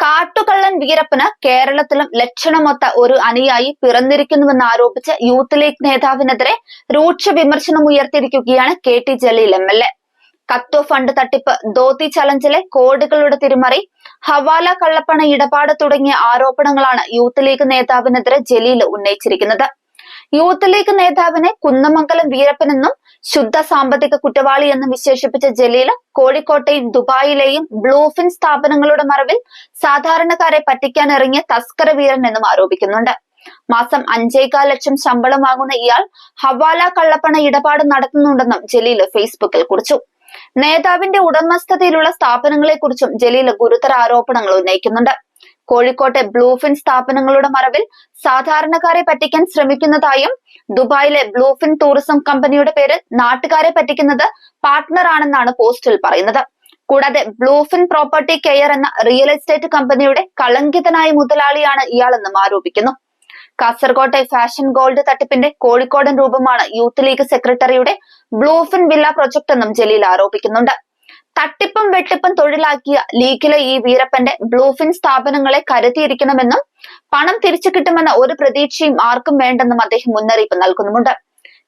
കാട്ടുകള്ളൻ വീരപ്പന് കേരളത്തിലും ലക്ഷണമൊത്ത ഒരു അനുയായി പിറന്നിരിക്കുന്നുവെന്ന് ആരോപിച്ച് യൂത്ത് ലീഗ് നേതാവിനെതിരെ രൂക്ഷ വിമർശനം ഉയർത്തിയിരിക്കുകയാണ് K T Jaleel M L A. കത്തോ fund തട്ടിപ്പ് ധോത്തി ചലഞ്ചിലെ കോടികളുടെ തിരിമറി ഹവാല കള്ളപ്പണ ഇടപാട് തുടങ്ങിയ ആരോപണങ്ങളാണ് യൂത്ത് ലീഗ് നേതാവിനെതിരെ ജലീൽ ഉന്നയിച്ചിരിക്കുന്നത്. യൂത്ത് ലീഗ് നേതാവിനെ കുന്നമംഗലം വീരപ്പനെന്നും ശുദ്ധ സാമ്പത്തിക കുറ്റവാളി എന്നും വിശേഷിപ്പിച്ച ജലീൽ കോഴിക്കോട്ടെയും ദുബായിലെയും ബ്ലൂഫിൻ സ്ഥാപനങ്ങളുടെ മറവിൽ സാധാരണക്കാരെ പറ്റിക്കാൻ ഇറങ്ങിയ തസ്കര വീരൻ എന്നും ആരോപിക്കുന്നുണ്ട്. മാസം അഞ്ചേകാൽ ലക്ഷം ശമ്പളം വാങ്ങുന്ന ഇയാൾ ഹവാല കള്ളപ്പണ ഇടപാട് നടത്തുന്നുണ്ടെന്നും ജലീൽ ഫേസ്ബുക്കിൽ കുറിച്ചു. നേതാവിന്റെ ഉടമസ്ഥതയിലുള്ള സ്ഥാപനങ്ങളെക്കുറിച്ചും ജലീൽ ഗുരുതര ആരോപണങ്ങൾ ഉന്നയിക്കുന്നുണ്ട്. കോഴിക്കോട്ടെ ബ്ലൂഫിൻ സ്ഥാപനങ്ങളുടെ മറവിൽ സാധാരണക്കാരെ പറ്റിക്കാൻ ശ്രമിക്കുന്നതായും ദുബായിലെ ബ്ലൂഫിൻ ടൂറിസം കമ്പനിയുടെ പേരിൽ നാട്ടുകാരെ പറ്റിക്കുന്നത് പാർട്ട്ണർ ആണെന്നാണ് പോസ്റ്റിൽ പറയുന്നത്. കൂടാതെ ബ്ലൂഫിൻ പ്രോപ്പർട്ടി കെയർ എന്ന റിയൽ എസ്റ്റേറ്റ് കമ്പനിയുടെ കളങ്കിതനായ മുതലാളിയാണ് ഇയാളെന്നും ആരോപിക്കുന്നു. കാസർകോട്ടെ ഫാഷൻ ഗോൾഡ് തട്ടിപ്പിന്റെ കോഴിക്കോടൻ രൂപമാണ് യൂത്ത് ലീഗ് സെക്രട്ടറിയുടെ ബ്ലൂഫിൻ വില്ല പ്രൊജക്ട് എന്നും ജലീൽ ആരോപിക്കുന്നുണ്ട്. തട്ടിപ്പും വെട്ടിപ്പും തൊഴിലാക്കിയ ലീഗിലെ ഈ വീരപ്പന്റെ ബ്ലൂഫിൻ സ്ഥാപനങ്ങളെ കരുതിയിരിക്കണമെന്നും പണം തിരിച്ചു കിട്ടുമെന്ന ഒരു പ്രതീക്ഷയും ആർക്കും വേണ്ടെന്നും അദ്ദേഹം മുന്നറിയിപ്പ് നൽകുന്നുമുണ്ട്.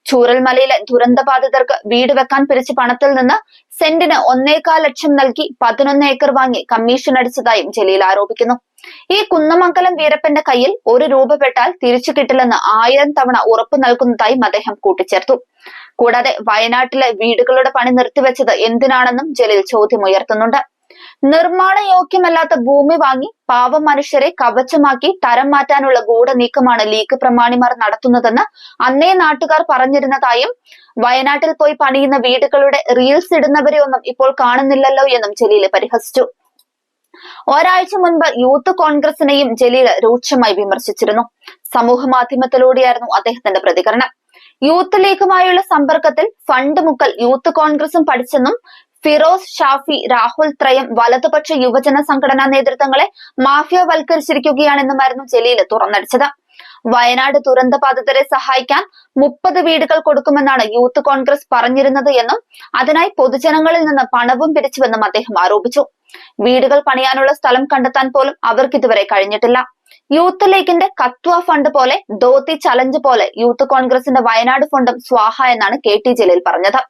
ചൂരൽമലയിലെ ദുരന്തബാധിതർക്ക് വീട് വെക്കാൻ പിരിച്ച പണത്തിൽ നിന്ന് സെന്റിന് ഒന്നേകാൽ ലക്ഷം നൽകി പതിനൊന്ന് ഏക്കർ വാങ്ങി കമ്മീഷൻ അടിച്ചതായും ജലീൽ ആരോപിക്കുന്നു. ഈ കുന്നമംഗലം വീരപ്പന്റെ കയ്യിൽ ഒരു രൂപ പെട്ടാൽ തിരിച്ചു കിട്ടില്ലെന്ന് ആയിരം തവണ ഉറപ്പു നൽകുന്നതായും അദ്ദേഹം കൂട്ടിച്ചേർത്തു. കൂടാതെ വയനാട്ടിലെ വീടുകളുടെ പണി നിർത്തിവെച്ചത് എന്തിനാണെന്നും ജലീൽ ചോദ്യമുയർത്തുന്നുണ്ട്. നിർമ്മാണ യോഗ്യമല്ലാത്ത ഭൂമി വാങ്ങി പാവം മനുഷ്യരെ കവചമാക്കി തരം മാറ്റാനുള്ള ഗൂഢനീക്കമാണ് ലീഗ് പ്രമാണിമാർ നടത്തുന്നതെന്ന് അന്നേ നാട്ടുകാർ പറഞ്ഞിരുന്നതായും വയനാട്ടിൽ പോയി പണിയുന്ന വീടുകളുടെ റീൽസ് ഇടുന്നവരെ ഒന്നും ഇപ്പോൾ കാണുന്നില്ലല്ലോ എന്നും ജലീൽ പരിഹസിച്ചു. ഒരാഴ്ച മുൻപ് യൂത്ത് കോൺഗ്രസിനെയും ജലീൽ രൂക്ഷമായി വിമർശിച്ചിരുന്നു. സമൂഹ മാധ്യമത്തിലൂടെയായിരുന്നു അദ്ദേഹത്തിന്റെ പ്രതികരണം. യൂത്ത് ലീഗുമായുള്ള സമ്പർക്കത്തിൽ ഫണ്ട് മുക്കൽ യൂത്ത് കോൺഗ്രസും പഠിച്ചെന്നും ഫിറോസ് ഷാഫി രാഹുൽ ത്രയം വലതുപക്ഷ യുവജന സംഘടനാ നേതൃത്വങ്ങളെ മാഫിയവൽക്കരിച്ചിരിക്കുകയാണെന്നുമായിരുന്നു ജലീൽ തുറന്നടിച്ചത്. വയനാട് ദുരന്ത ബാധിതരെ സഹായിക്കാൻ മുപ്പത് വീടുകൾ കൊടുക്കുമെന്നാണ് യൂത്ത് കോൺഗ്രസ് പറഞ്ഞിരുന്നത് എന്നും അതിനായി പൊതുജനങ്ങളിൽ നിന്ന് പണവും പിരിച്ചുവെന്നും അദ്ദേഹം ആരോപിച്ചു. വീടുകൾ പണിയാനുള്ള സ്ഥലം കണ്ടെത്താൻ പോലും അവർക്ക് ഇതുവരെ കഴിഞ്ഞിട്ടില്ല. യൂത്ത് ലീഗിന്റെ കത്വ ഫണ്ട് പോലെ ധോത്തി ചലഞ്ച് പോലെ യൂത്ത് കോൺഗ്രസിന്റെ വയനാട് ഫണ്ടും സ്വാഹ എന്നാണ് കെ ടി ജലീൽ പറഞ്ഞത്.